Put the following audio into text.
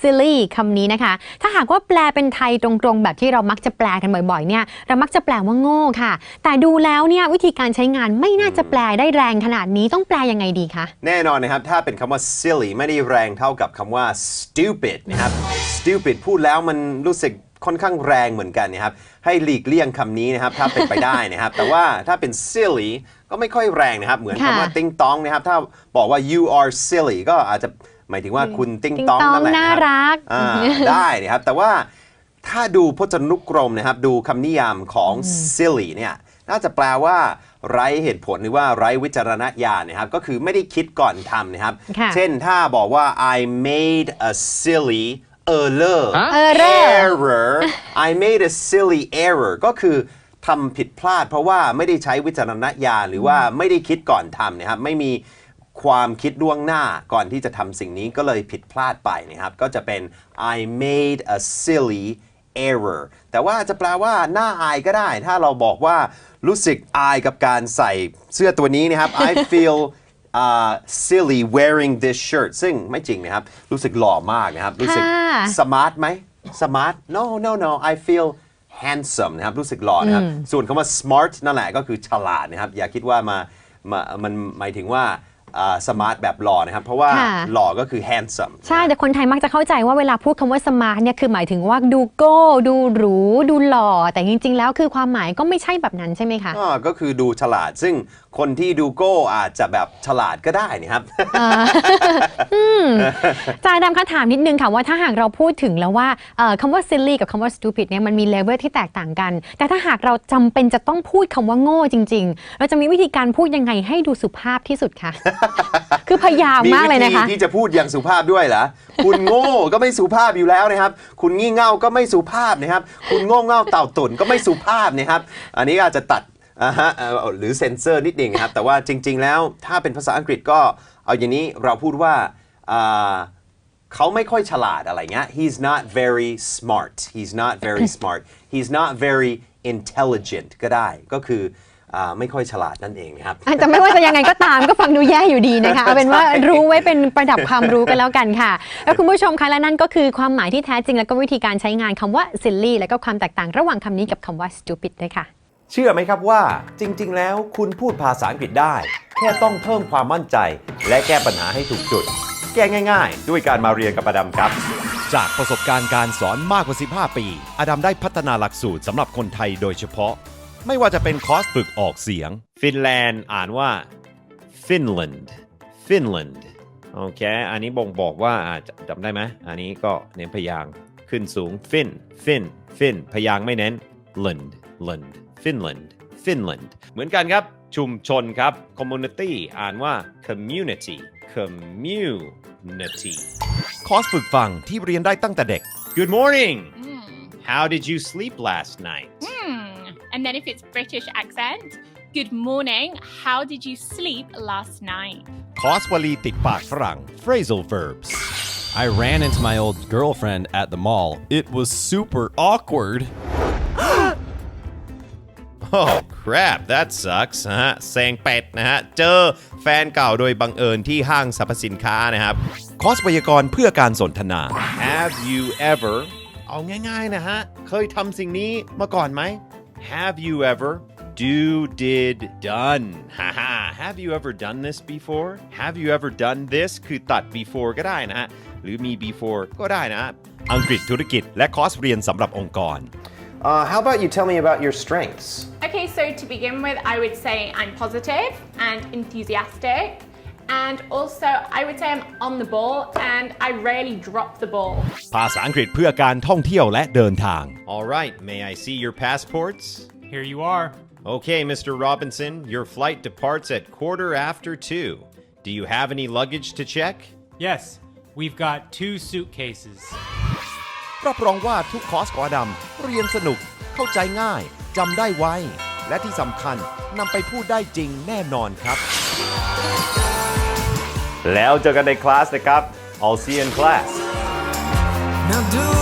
silly คำนี้นะคะ ถ้าหากว่าแปลเป็นไทยตรงๆ แบบที่เรามักจะแปลกันบ่อยๆ เนี่ย เรามักจะแปลว่าโง่ค่ะ แต่ดูแล้วเนี่ยวิธีการใช้งานไม่น่าจะแปลได้แรงขนาดนี้ต้องแปลยังไงดีคะ แน่นอนนะครับ ถ้าเป็นคำว่า silly ไม่ได้แรงเท่ากับคำว่า stupid นะครับ stupid พูดแล้วมันรู้สึกค่อนข้างแรงเหมือนกันนะครับ ให้หลีกเลี่ยงคำนี้นะครับ ถ้าเป็นไปได้นะครับ แต่ว่าถ้าเป็น silly ก็ไม่ค่อยแรงนะครับ เหมือนคำว่าค่ะติ้งต้องนะครับ ถ้าบอกว่า you are silly ก็อาจจะ หมายถึงว่าคุณติ้งติ๊งต้องต้องนั่นแหละน่านะครับ รัก อ่าได้นะครับ แต่ว่าถ้าดูพจนานุกรมนะครับ ดูคำนิยามของ silly เนี่ยน่าจะแปลว่าไร้เหตุผลหรือว่าไร้วิจารณญาณนะครับ ก็คือไม่ได้คิดก่อนทำนะครับ ค่ะ เช่นถ้าบอกว่า I made a silly error Error error I made a silly error ก็คือทำผิดพลาดเพราะว่าไม่ได้ใช้วิจารณญาณหรือว่าไม่ได้คิดก่อนทำนะครับ ไม่มี ความคิดล่วงหน้าก่อนที่จะทำสิ่งนี้ก็เลยผิดพลาดไปนะครับ ก็จะเป็น I made a silly error แต่ว่าจะแปลว่าหน้าอายก็ได้ ถ้าเราบอกว่ารู้สึกอายกับการใส่เสื้อตัวนี้นะครับ I feel uh, silly wearing this shirt ซึ่งไม่จริงนะครับ รู้สึกหล่อมากนะครับ รู้สึกค่ะสมาร์ทไหมสมาร์ท no no no I feel handsome นะครับ รู้สึกหล่อนะครับ ส่วนคำว่า smart นั่นแหละก็คือฉลาดนะครับ อย่าคิดว่ามามามันหมายถึงว่า สมาร์ทแบบหล่อนะครับ เพราะว่าค่ะ หล่อก็คือ handsome ใช่แต่คนไทยมักจะเข้าใจว่าเวลาพูดคำว่า smart เนี่ยคือหมายถึงว่าดูโก้ ดูหรู ดูหล่อ แต่จริง ๆ แล้วคือความหมายก็ไม่ใช่แบบนั้นใช่ไหมคะ อ่าก็คือดูฉลาดซึ่งคนที่ดูโก้อาจจะแบบฉลาดก็ได้นะครับจายดำคะถามนิดนึงค่ะว่าถ้าหากเราพูดถึงแล้วว่าเอ่อคำว่า silly กับคำว่า stupid เนี่ยมันมีเลเวลที่แตกต่างกัน แต่ถ้าหากเราจำเป็นจะต้องพูดคำว่าโง่จริง ๆ เราจะมีวิธีการพูดยังไงให้ดูสุภาพที่สุดคะคือพยายามมากเลยนะคะมีวิธีที่จะพูดอย่างสุภาพด้วยเหรอคุณโง่ก็ไม่สุภาพอยู่แล้วนะครับ คุณงี่เง่าก็ไม่สุภาพนะครับ คุณโง่เง่าเต่าตุ่นก็ไม่สุภาพนะครับ อันนี้อาจจะตัดอ่าฮะหรือเซนเซอร์นิดหนึ่งนะครับ แต่ว่าจริง ๆ แล้วถ้าเป็นภาษาอังกฤษก็เอาอย่างนี้เราพูดว่าเขาไม่ค่อยฉลาดอะไรเงี้ย he's not very smart he's not very smart he's not very intelligent ก็ได้ก็คือ ไม่ค่อยฉลาดนั่นเองนะครับแต่ไม่ว่าจะยังไงก็ตามก็ฟังดูแย่อยู่ดีนะคะเอาเป็นว่ารู้ไว้เป็นประดับความรู้กันแล้วกันค่ะ แล้วคุณผู้ชมคะและนั่นก็คือความหมายที่แท้จริง แล้วก็วิธีการใช้งานคำว่า silly และก็ความแตกต่างระหว่างคำนี้กับคำว่า stupid ด้วยค่ะ เชื่อไหมครับว่า จริง ๆ แล้วคุณพูดภาษาอังกฤษได้ แค่ต้องเพิ่มความมั่นใจ และแก้ปัญหาให้ถูกจุด แก้ง่าย ๆ ด้วยการมาเรียนกับอดัมครับจากประสบการณ์การสอนมากกว่า 15 ปี อดัมได้พัฒนาหลักสูตรสำหรับคนไทยโดยเฉพาะ ไม่ว่าจะเป็นคอร์สฝึกออกเสียง ฟินแลนด์อ่านว่า Finland Finland โอเค อันนี้บ่งบอกว่าอาจจะจำได้ไหม อันนี้ก็เน้นพยางค์ขึ้นสูง Fin Fin Fin พยางค์ไม่เน้น Land Land Finland Finland เหมือนกันครับ ชุมชนครับ Community อ่านว่า Community Community คอร์สฝึกฟังที่เรียนได้ตั้งแต่เด็ก Good morning How did you sleep last night Hmm. And then if it's British accent, good morning. How did you sleep last night? คอร์สวลีติดปากฝรั่ง Phrasal verbs I ran into my old girlfriend at the mall. It was super awkward. Oh crap that sucks นะฮะเซงเป็ดนะฮะ เจอแฟนเก่าโดยบังเอิญที่ห้างสรรพสินค้านะครับ คอร์สไวยากรณ์เพื่อการสนทนา Have you ever เอาง่ายๆนะฮะ เคยทำสิ่งนี้มาก่อนไหม Have you ever do did done ฮ่าฮ่า Have you ever done this before Have you ever done this คือตัด before ก็ได้นะฮะ หรือมี before ก็ได้นะ อังกฤษธุรกิจ และคอร์สเรียนสำหรับองค์กร Uh, how about you tell me about your strengths Okay, so to begin with, I would say I'm positive and enthusiastic. And also, I would say I'm on the ball and I rarely drop the ball. ภาษาอังกฤษเพื่อการท่องเที่ยวและเดินทาง Alright may I see your passports Here you are. Okay Mr. Robinson your flight departs at quarter after two Do you have any luggage to check Yes, we've got two suitcases. รับรองว่าทุกคอร์สของอดัมเรียนสนุก เข้าใจง่าย จำได้ไว และที่สำคัญนำไปพูดได้จริงแน่นอนครับ แล้วเจอกันในคลาสนะครับ I'll see you in class Now do